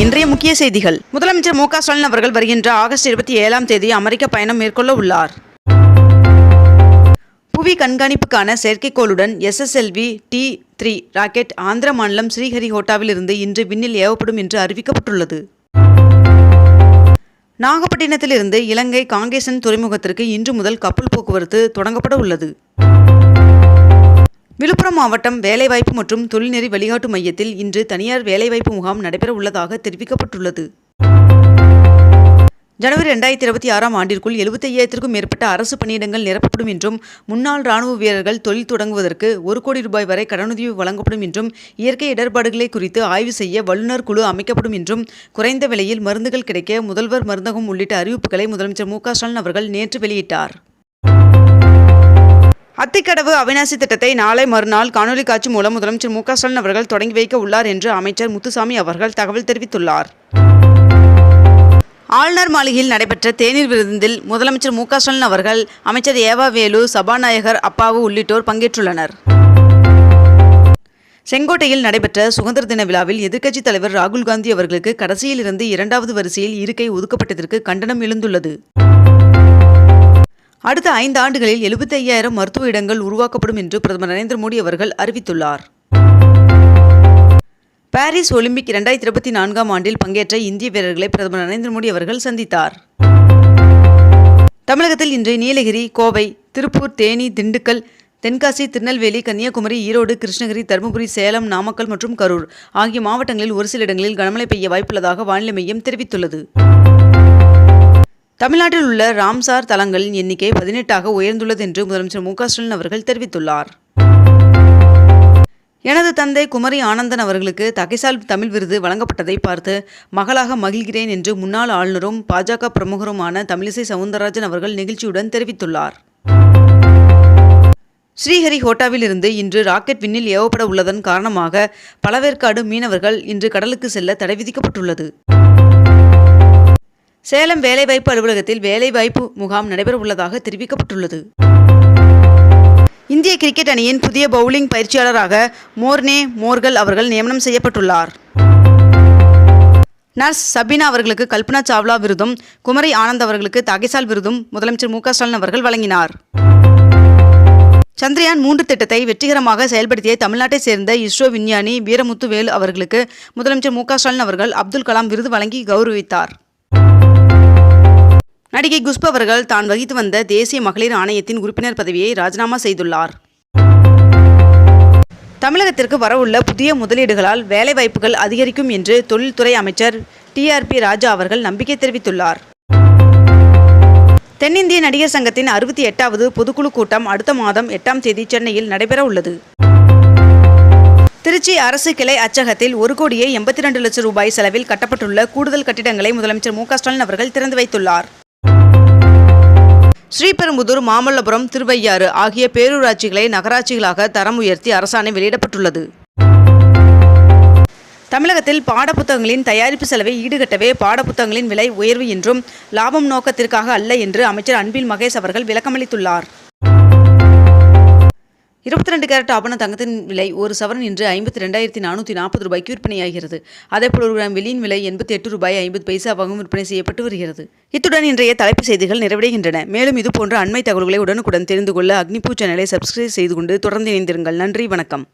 இன்றைய முக்கிய செய்திகள். முதலமைச்சர் மு க ஸ்டாலின் அவர்கள் வருகின்ற ஆகஸ்ட் இருபத்தி ஏழாம் தேதி அமெரிக்க பயணம் மேற்கொள்ள உள்ளார். புவி கண்காணிப்புக்கான செயற்கைக்கோளுடன் SSLV D three rocket Andhra மாநிலம் ஸ்ரீஹரிகோட்டாவில் இருந்து இன்று விண்ணில் ஏவப்படும் என்று அறிவிக்கப்பட்டுள்ளது. நாகப்பட்டினத்திலிருந்து இலங்கை காங்கேசன் துறைமுகத்திற்கு இன்று முதல் கப்பல் போக்குவரத்து தொடங்கப்பட உள்ளது. விழுப்புரம் மாவட்டம் வேலைவாய்ப்பு மற்றும் தொழில்நெறி வழிகாட்டு மையத்தில் இன்று தனியார் வேலைவாய்ப்பு முகாம் நடைபெற உள்ளதாக தெரிவிக்கப்பட்டுள்ளது. ஜனவரி ரெண்டாயிரத்தி இருபத்தி ஆறாம் ஆண்டிற்குள் எழுபத்தையாயிரத்திற்கும் மேற்பட்ட அரசு பணியிடங்கள் நிரப்பப்படும் என்றும் முன்னாள் ராணுவ வீரர்கள் தொழில் தொடங்குவதற்கு ஒரு கோடி ரூபாய் வரை கடனுதவி வழங்கப்படும் என்றும் இயற்கை இடர்பாடுகளை குறித்து ஆய்வு செய்ய வல்லுநர் குழு அமைக்கப்படும் என்றும் குறைந்த விலையில் மருந்துகள் கிடைக்க முதல்வர் மருந்தகம் உள்ளிட்ட அறிவிப்புகளை முதலமைச்சர் மு க ஸ்டாலின் அவர்கள் நேற்று வெளியிட்டார். அத்திக்கடவு அவிநாசி திட்டத்தை நாளை மறுநாள் காணொலி காட்சி மூலம் முதலமைச்சர் மு ஸ்டாலின் அவர்கள் தொடங்கி வைக்க உள்ளார் என்று அமைச்சர் முத்துசாமி அவர்கள் தகவல் தெரிவித்துள்ளார். ஆளுநர் மாளிகையில் நடைபெற்ற தேநீர் விருந்தில் முதலமைச்சர் மு ஸ்டாலின் அவர்கள் அமைச்சர் ஏவா வேலு சபாநாயகர் அப்பாவு உள்ளிட்டோர் பங்கேற்றுள்ளனர். செங்கோட்டையில் நடைபெற்ற சுதந்திர தின விழாவில் எதிர்க்கட்சித் தலைவர் ராகுல் காந்தி அவர்களுக்கு கடைசியிலிருந்து இரண்டாவது வரிசையில் இருக்கை ஒதுக்கப்பட்டதற்கு கண்டனம் எழுந்துள்ளது. அடுத்த ஐந்து ஆண்டுகளில் எழுபத்தி ஐயாயிரம் மருத்துவ இடங்கள் உருவாக்கப்படும் என்று பிரதமர் நரேந்திர மோடி அவர்கள் அறிவித்துள்ளார். பாரிஸ் ஒலிம்பிக் இரண்டாயிரத்தி இருபத்தி நான்காம் ஆண்டில் பங்கேற்ற இந்திய வீரர்களை பிரதமர் நரேந்திர மோடி அவர்கள் சந்தித்தார். தமிழகத்தில் இன்று நீலகிரி கோவை திருப்பூர் தேனி திண்டுக்கல் தென்காசி திருநெல்வேலி கன்னியாகுமரி ஈரோடு கிருஷ்ணகிரி தருமபுரி சேலம் நாமக்கல் மற்றும் கரூர் ஆகிய மாவட்டங்களில் ஒரு சில இடங்களில் கனமழை பெய்ய வாய்ப்புள்ளதாக வானிலை மையம் தெரிவித்துள்ளது. தமிழ்நாட்டில் உள்ள ராம்சார் தலங்களின் எண்ணிக்கை பதினெட்டாக உயர்ந்துள்ளது என்று முதலமைச்சர் மு ஸ்டாலின் அவர்கள் தெரிவித்துள்ளார். எனது தந்தை குமரி ஆனந்தன் அவர்களுக்கு தகைசால் தமிழ் விருது வழங்கப்பட்டதை பார்த்து மகளாக மகிழ்கிறேன் என்று முன்னாள் ஆளுநரும் பாஜக பிரமுகருமான தமிழிசை சவுந்தரராஜன் அவர்கள் நெகிழ்ச்சியுடன் தெரிவித்துள்ளார். ஸ்ரீஹரிகோட்டாவில் இருந்து இன்று ராக்கெட் விண்ணில் ஏவப்பட உள்ளதன் காரணமாக பழவேற்காடு மீனவர்கள் இன்று கடலுக்கு செல்ல தடை விதிக்கப்பட்டுள்ளது. சேலம் வேலைவாய்ப்பு அலுவலகத்தில் வேலைவாய்ப்பு முகாம் நடைபெற உள்ளதாக தெரிவிக்கப்பட்டுள்ளது. இந்திய கிரிக்கெட் அணியின் புதிய பவுலிங் பயிற்சியாளராக மோர்னே மோர்கல் அவர்கள் நியமனம் செய்யப்பட்டுள்ளார். நர்ஸ் சபினா அவர்களுக்கு கல்பனா சாவ்லா விருதும் குமரி ஆனந்த் அவர்களுக்கு தகைசால் விருதும் முதலமைச்சர் மு ஸ்டாலின் அவர்கள் வழங்கினார். சந்திரயான் மூன்று திட்டத்தை வெற்றிகரமாக செயல்படுத்திய தமிழ்நாட்டைச் சேர்ந்த இஸ்ரோ விஞ்ஞானி வீரமுத்து வேலு அவர்களுக்கு முதலமைச்சர் மு ஸ்டாலின் அவர்கள் அப்துல் கலாம் விருது வழங்கி கௌரவித்தார். நடிகை குஷ்பு அவர்கள் தான் வகித்து வந்த தேசிய மகளிர் ஆணையத்தின் உறுப்பினர் பதவியை ராஜினாமா செய்துள்ளார். தமிழகத்திற்கு வரவுள்ள புதிய முதலீடுகளால் வேலைவாய்ப்புகள் அதிகரிக்கும் என்று தொழில்துறை அமைச்சர் டிஆர்பி ராஜா அவர்கள் நம்பிக்கை தெரிவித்துள்ளார். தென்னிந்திய நடிகர் சங்கத்தின் அறுபத்தி எட்டாவது பொதுக்குழு கூட்டம் அடுத்த மாதம் எட்டாம் தேதி சென்னையில் நடைபெற உள்ளது. திருச்சி அரசு கிளை அச்சகத்தில் ஒரு கோடியே எண்பத்தி ரெண்டு லட்சம் ரூபாய் செலவில் கட்டப்பட்டுள்ள கூடுதல் கட்டிடங்களை முதலமைச்சர் மு க ஸ்டாலின் அவர்கள் திறந்து வைத்துள்ளார். ஸ்ரீபெரும்புதூர் மாமல்லபுரம் திருவையாறு ஆகிய பேரூராட்சிகளை நகராட்சிகளாக தரம் உயர்த்தி அரசாணை வெளியிடப்பட்டுள்ளது. தமிழகத்தில் பாடப்புத்தகங்களின் தயாரிப்பு செலவை ஈடுகட்டவே பாடப்புத்தகங்களின் விலை உயர்வு என்றும் லாபம் நோக்கத்திற்காக அல்ல என்று அமைச்சர் அன்பில் மகேஷ் அவர்கள் விளக்கமளித்துள்ளார். இருபத்தி ரெண்டு கேரட் ஆபண தங்கத்தின் விலை ஒரு சவரன் இன்று ஐம்பத்தி ரெண்டாயிரத்தி நானூற்றி நாற்பது ரூபாய்க்கு விற்பனையாகிறது. அதேபோல் ஒரு கிராம் வெளியின் விலை எண்பத்தி எட்டு ரூபாய் ஐம்பது பைசாவாகவும் விற்பனை செய்யப்பட்டு வருகிறது. இத்துடன் இன்றைய தலைப்புச் செய்திகள் நிறைவடைகின்றன. மேலும் இதுபோன்ற அண்மை தகவல்களை உடனுக்குடன் தெரிந்து கொள்ள அக்னிபூ சேனலை சப்ஸ்கிரைப் செய்து கொண்டு தொடர்ந்து இணைந்திருங்கள். நன்றி வணக்கம்.